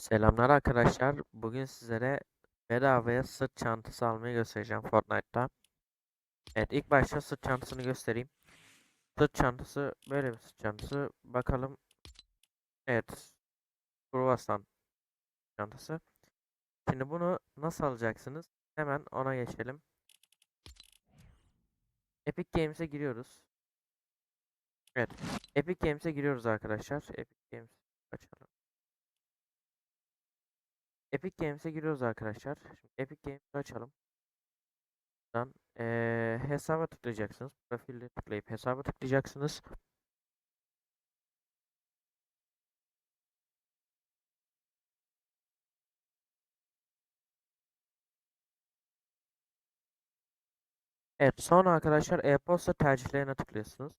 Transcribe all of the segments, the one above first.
Selamlar arkadaşlar. Bugün sizlere bedavaya sırt çantası almayı göstereceğim Fortnite'ta. Evet ilk başta sırt çantasını göstereyim. Sırt çantası böyle bir sırt çantası. Bakalım. Evet. Kruvasan çantası. Şimdi bunu nasıl alacaksınız? Hemen ona geçelim. Epic Games'e giriyoruz. Evet. Epic Games'e giriyoruz arkadaşlar. Epic Games açalım. Epic Games'e giriyoruz arkadaşlar. Şimdi Epic Games'i açalım. Buradan eee hesaba tıklayacaksınız. Profilde tıklayıp hesaba tıklayacaksınız. Evet sonra arkadaşlar e-posta tercihlerine tıklıyorsunuz.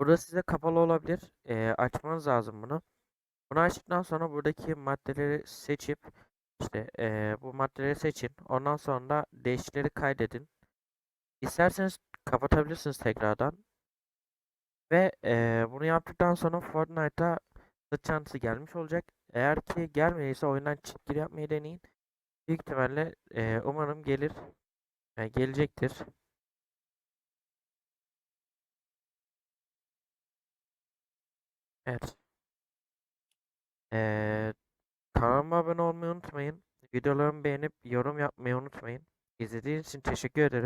Burada size kapalı olabilir. Eee, açmanız lazım bunu. Bunu açtıktan sonra buradaki maddeleri seçip işte eee, bu maddeleri seçin. Ondan sonra da değişiklikleri kaydedin. İsterseniz kapatabilirsiniz tekrardan. Ve eee, bunu yaptıktan sonra Fortnite'a sırt çantası gelmiş olacak. Eğer ki gelmediyse oyundan gir yapmayı deneyin. Büyük ihtimalle eee, umarım gelir. Yani gelecektir. Evet. Eee kanalıma abone olmayı unutmayın. Videolarımı beğenip yorum yapmayı unutmayın. İzlediğiniz için teşekkür ederim.